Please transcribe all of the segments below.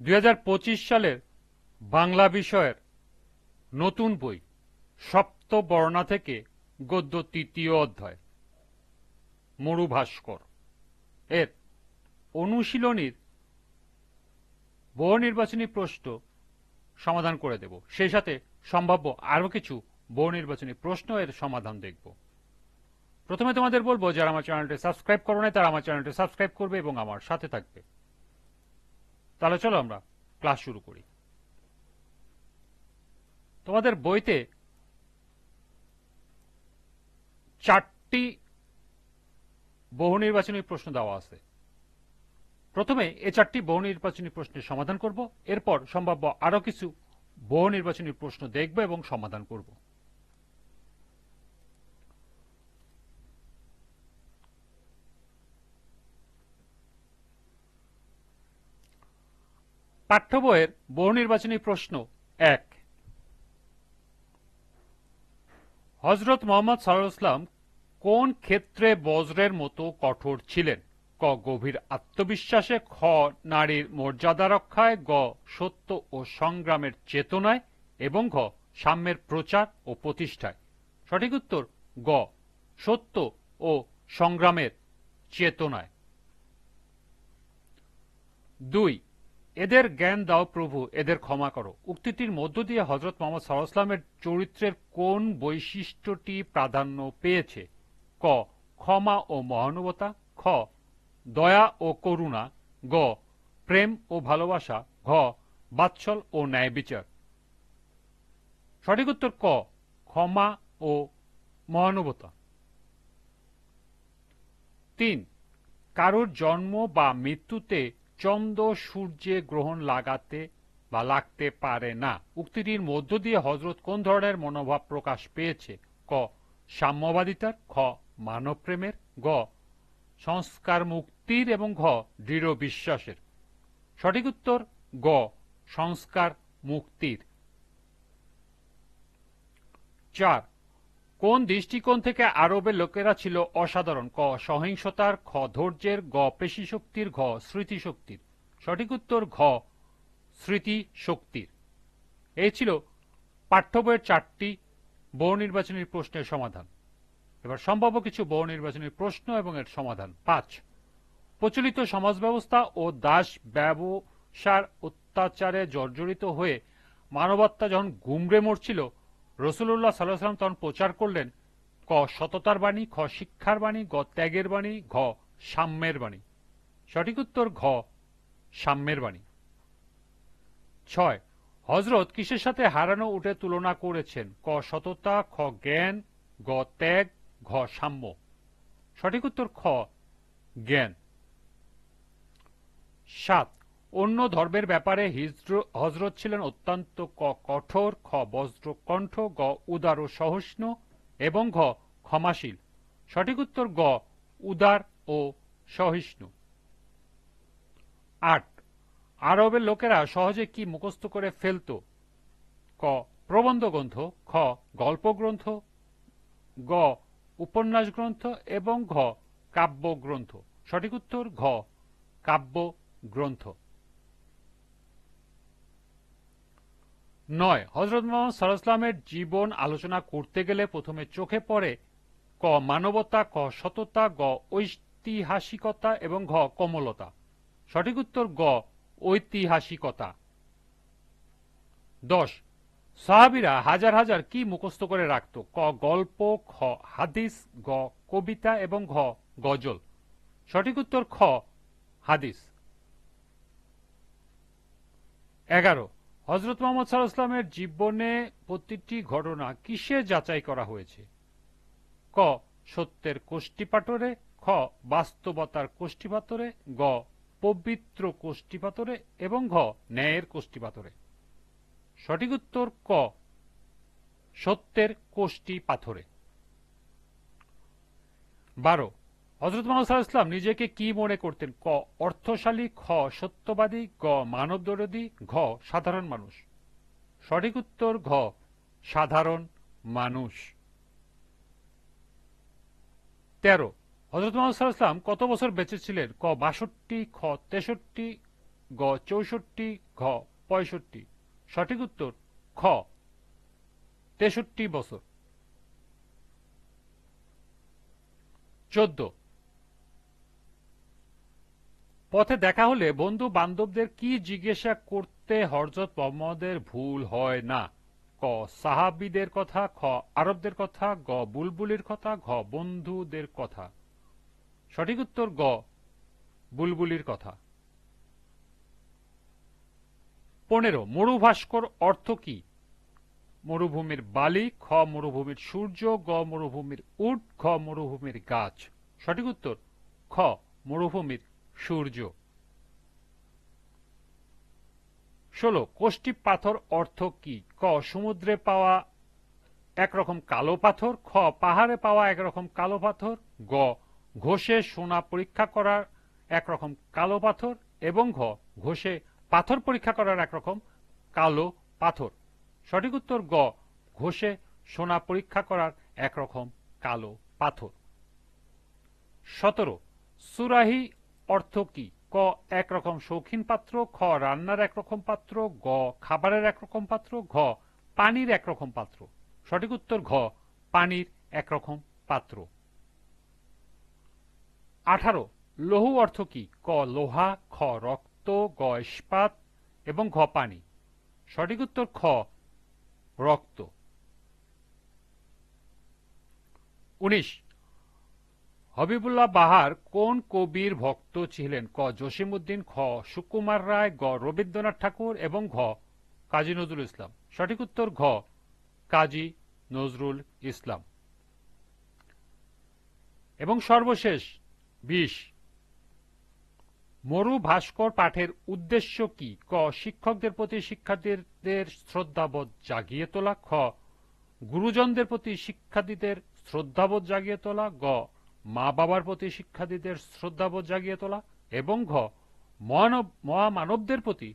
দুই হাজার পঁচিশ সালের বাংলা বিষয়ের নতুন বই, সপ্ত বর্ণা থেকে গদ্য তৃতীয় অধ্যায়, মরু ভাস্কর। এর অনুশীলনীর বহু নির্বাচনী প্রশ্ন সমাধান করে দেব। সেই সাথে সম্ভাব্য আরও কিছু বহু নির্বাচনী প্রশ্ন এর সমাধান দেখব। প্রথমে তোমাদের বলব, যারা আমার চ্যানেলটি সাবস্ক্রাইব করো নাই, তারা আমার চ্যানেলটি সাবস্ক্রাইব করবে এবং আমার সাথে থাকবে। তাহলে চলো আমরা ক্লাস শুরু করি। তোমাদের বইতে চারটি বহু নির্বাচনী প্রশ্ন দেওয়া আছে। প্রথমে এ চারটি বহু নির্বাচনী প্রশ্নের সমাধান করব, এরপর সম্ভাব্য আরও কিছু বহু নির্বাচনী প্রশ্ন দেখব এবং সমাধান করব। পাঠ্য বইয়ের বহু নির্বাচনী প্রশ্ন, এক। হজরত মোহাম্মদ সাল্লাম কোন ক্ষেত্রে বজ্রের মতো কঠোর ছিলেন? ক, গভীর আত্মবিশ্বাসে, খ, নারীর মর্যাদা রক্ষায়, গ, সত্য ও সংগ্রামের চেতনায় এবং ঘ, সাম্যের প্রচার ও প্রতিষ্ঠায়। সঠিক উত্তর, গ, সত্য ও সংগ্রামের চেতনায়। দুই এদের জ্ঞান দাও প্রভু, এদের ক্ষমা করো। উক্তিটির মধ্য দিয়ে হজরত মোহাম্মদ সাল্লাহামের চরিত্রের কোন বৈশিষ্ট্যটি প্রাধান্য পেয়েছে? ক, ক্ষমা ও মহানুবতা খ, দয়া ও করুণা। গ, প্রেম ও ভালোবাসা। ঘ, বাৎসল ও ন্যায় বিচার। সঠিক উত্তর ক, ক্ষমা ও মহানুবতা তিন, কারোর জন্ম বা মৃত্যুতে চন্দ্র সূর্যে গ্রহণ লাগাতে বা লাগতে পারে না। উক্তিটির মধ্য দিয়ে হজরত কোন ধরনের মনোভাব প্রকাশ পেয়েছে? ক, সাম্যবাদিতার, খ, মানবপ্রেমের, গ সংস্কার মুক্তির এবং ঘ, দৃঢ় বিশ্বাসের। সঠিক উত্তর, গ সংস্কার মুক্তির চার কোন দৃষ্টিকোণ থেকে আরবের লোকেরা ছিল অসাধারণ? ক, সহিংসতার, খ, ধৈর্যের, গ পেশি শক্তির ঘ, স্মৃতিশক্তির। সঠিক উত্তর, ঘ স্মৃতি শক্তির এই ছিল পাঠ্য বইয়ের চারটি বহু নির্বাচনী প্রশ্নের সমাধান। এবার সম্ভাব্য কিছু বহু নির্বাচনী প্রশ্ন এবং এর সমাধান। পাঁচ, প্রচলিত সমাজ ব্যবস্থা ও দাস ব্যবসার অত্যাচারে জর্জরিত হয়ে মানবাত্মা যখন গুমড়ে মরছিল রসুল্লাহ সাল্লাম তখন প্রচার করলেন, ক সততার বাণী, খ শিক্ষার বাণী, গ ত্যাগের বাণী, ঘ সাম্যের বাণী। সঠিক উত্তর ঘ, সাম্যের বাণী। ছয় হজরত কিসের সাথে হারানো উঠে তুলনা করেছেন? ক সততা, খ জ্ঞান, গ ত্যাগ, ঘ সাম্য। সঠিক উত্তর খ, জ্ঞান। সাত অন্য ধর্মের ব্যাপারে হজরত ছিলেন অত্যন্ত ক, কঠোর, খ বজ্রকণ্ঠ গ, উদার ও সহিষ্ণু এবং ঘ, ক্ষমাশীল। সঠিক উত্তর গ, উদার ও সহিষ্ণু। আট, আরবের লোকেরা সহজে কি মুখস্থ করে ফেলত? ক, প্রবন্ধ গ্রন্থ, খ, গল্প গ্রন্থ, গ, উপন্যাস গ্রন্থ এবং ঘ, কাব্য গ্রন্থ। সঠিক উত্তর ঘ, কাব্য গ্রন্থ। নয়। হজরত মোহাম্মদ সাল্লামের জীবন আলোচনা করতে গেলে প্রথমে চোখে পড়ে ক মানবতা, ক সততা, গ ঐতিহাসিকতা এবং ঘ কমলতা। সঠিক উত্তর গ ঐতিহাসিকতা। দশ। সাহাবিরা হাজার হাজার কি মুখস্থ করে রাখত? ক গল্প, খ হাদিস, গ কবিতা এবং ঘ গজল। সঠিক উত্তর খ হাদিস। এগারো। হজরত মোহাম্মদ সাল্লাহামের জীবনে প্রতিটি ঘটনা কিসে যাচাই করা হয়েছে? ক, সত্যের কোষ্ঠীপাটরে খ, বাস্তবতার কোষ্ঠীপাতরে গ, পবিত্র কোষ্ঠীপাতরে এবং ঘ, ন্যায়ের কোষ্ঠীপাতরে সঠিক উত্তর ক, সত্যের কোষ্ঠী পাথরে বারো হজরত মোহাম্মদ নিজেকে কি মনে করতেন? ক, অর্থশালী, খ, সত্যবাদী, গ, মানবদরদী, ঘ, সাধারণ মানুষ। সঠিক উত্তর, ঘ, সাধারণ মানুষ। তেরো হজরত মোহাম্মদ কত বছর বেঁচে ছিলেন? ক, বাষট্টি, খ, তেষট্টি, গ, চৌষট্টি, ঘ, পঁয়ষট্টি। সঠিক উত্তর, খ, তেষট্টি বছর। চোদ্দ পথে দেখা হলে বন্ধু বান্ধবদের কি জিজ্ঞাসা করতে হরজত মোহাম্মদের ভুল হয় না? ক, সাহাবিদের কথা, খ, আরবদের কথা, গ, বুলবুলির কথা, ঘ, বন্ধুদের কথা। সঠিক উত্তর গ, বুলবুলির কথা। পনেরো, মরুভাস্কর অর্থ কি? মরুভূমির বালি, খ, মরুভূমির সূর্য, গ, মরুভূমির উট ঘ মরুভূমির গাছ। সঠিক উত্তর, খ, মরুভূমির সূর্য। ষোলো কোষ্টি পাথর অর্থ কি? ক, সমুদ্রে পাওয়া একরকম কালো পাথর, খ, পাহাড়ে পাওয়া একরকম কালো পাথর, গ, ঘষে সোনা পরীক্ষা করার একরকম কালো পাথর এবং ঘ, ঘষে পাথর পরীক্ষা করার একরকম কালো পাথর। সঠিক উত্তর গ, ঘষে সোনা পরীক্ষা করার একরকম কালো পাথর। সতেরো, সুরাহি অর্থ কি? ক, একরকম শৌখিন পাত্র, খ, রান্নার একরকম পাত্র, গ, খাবারের একরকম পাত্র, ঘ, পানির একরকম পাত্র। সঠিক উত্তর ঘ, পানির একরকম পাত্র। আঠারো, লৌহ অর্থ কি? ক, লোহা, খ, রক্ত, গ, ইস্পাত এবং ঘ, পানি। সঠিক উত্তর খ, রক্ত। উনিশ হবিবুল্লাহ বাহার কোন কবির ভক্ত ছিলেন? ক. জসিমউদ্দিন, খ. সুকুমার রায়, গ. রবীন্দ্রনাথ ঠাকুর এবং ঘ. কাজী নজরুল ইসলাম। সঠিক উত্তর ঘ. কাজী নজরুল ইসলাম। এবং সর্বশেষ, বিশ। মরু ভাস্কর পাঠের উদ্দেশ্য কি? ক. শিক্ষকদের প্রতি শিক্ষার্থীদের শ্রদ্ধাবোধ জাগিয়ে তোলা। খ. গুরুজনদের প্রতি শিক্ষার্থীদের শ্রদ্ধাবোধ জাগিয়ে তোলা। গ. মা বাবার প্রতি শিক্ষার্থীদের শ্রদ্ধাবোধ জাগিয়ে তোলা এবং ঘ, মহানব, মহামানবদের প্রতি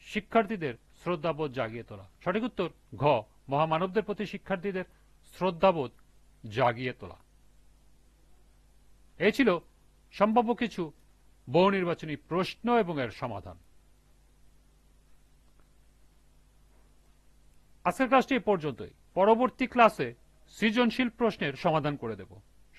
শিক্ষার্থীদের শ্রদ্ধাবোধ জাগিয়ে তোলা। সঠিক উত্তর, ঘ, মহামানবদের প্রতি শিক্ষার্থীদের শ্রদ্ধাবোধ জাগিয়ে তোলা। এই ছিল সম্ভাব্য কিছু বহু নির্বাচনী প্রশ্ন এবং এর সমাধান। আজকের ক্লাসটি এ পর্যন্তই। পরবর্তী ক্লাসে সৃজনশীল প্রশ্নের সমাধান করে দেব।